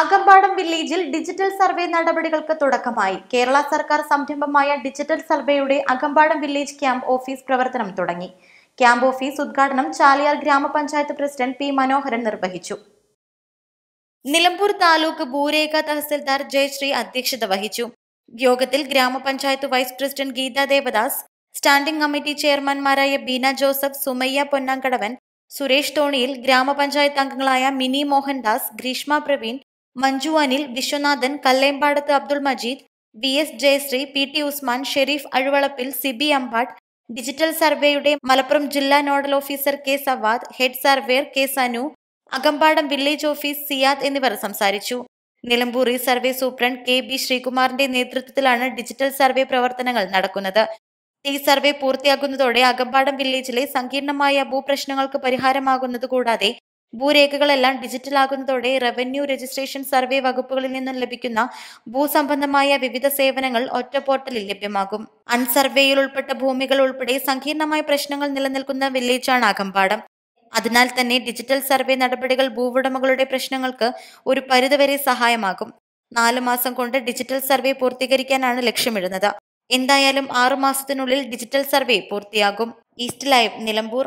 Akampadam വില്ലേജിൽ digital survey നടപടികൾക്ക് തുടക്കമായി. കേരള സർക്കാർ സംരംഭമായ ഡിജിറ്റൽ സർവേയുടെ അകമ്പാടം വില്ലേജ് ക്യാമ്പ് ഓഫീസ് പ്രവർത്തനം തുടങ്ങി. ക്യാമ്പ് ഓഫീസ് ഉദ്ഘാടനം ചാലിയാർ ഗ്രാമപഞ്ചായത്ത് പ്രസിഡന്റ് പി മനോഹരൻ നിർവഹിച്ചു. നിലമ്പൂർ താലൂക്ക് ഭൂരേഖ തഹസിൽദാർ ജയശ്രീ അധ്യക്ഷത വഹിച്ചു. യോഗത്തിൽ ഗ്രാമപഞ്ചായത്ത് vice president Geetha Devadas standing committee ചെയർമാൻമാരായ Beena Joseph Sumayya Ponnankadavan Suresh Thoniyil ഗ്രാമപഞ്ചായത്ത് അംഗങ്ങളായ Mini Mohandas Greeshma Praveen Manju Anil Viswanathan Kallempadath Abdul Majeed V S Jayasree P T Usman Sherif Azhuvalappil Sibi Ambatt digital സർവേയുടെ മലപ്പുറം ജില്ലാ nodal officer K Sawad head surveyor K Sanu Akampadam village office Siyad എന്നിവർ സംസാരിച്ചു. Nilambur survey superintendent K B ശ്രീകുമാറിന്റെ നേതൃത്വത്തിലാണ് digital survey പ്രവർത്തനങ്ങൾ നടക്കുന്നത്. ഈ survey പൂർത്തിയാകുന്നതോടെ Akampadam വില്ലേജിലെ സങ്കീർണമായ ഭൂപ്രശ്നങ്ങൾക്ക് പരിഹാരമാകുന്നത് കൂടാതെ ഭൂരേഖകളെല്ലാം ഡിജിറ്റൽ ആകുന്നതോടെ റവന്യൂ രജിസ്ട്രേഷൻ സർവേ വകുപ്പുകളിൽ നിന്നും ലഭിക്കുന്ന ഭൂസംബന്ധമായ വിവിധ സേവനങ്ങൾ ഒറ്റ പോർട്ടലിൽ ലഭ്യമാകും. അൺസർവേയിൽ ഉൾപ്പെട്ട ഭൂമികൾ ഉൾപ്പെടെ സങ്കീർണമായ പ്രശ്നങ്ങൾ നിലനിൽക്കുന്ന വില്ലേജാണ് അകമ്പാടം. അതിനാൽ തന്നെ ഡിജിറ്റൽ സർവേ നടപടികൾ ഭൂവുടമകളുടെ പ്രശ്നങ്ങൾക്ക് ഒരു പരിധിവരെ സഹായമാകും. നാലു മാസം കൊണ്ട് ഡിജിറ്റൽ സർവേ പൂർത്തീകരിക്കാനാണ് ലക്ഷ്യമിടുന്നത്. എന്തായാലും ആറു മാസത്തിനുള്ളിൽ ഡിജിറ്റൽ സർവേ പൂർത്തിയാകും. East live Nilambur.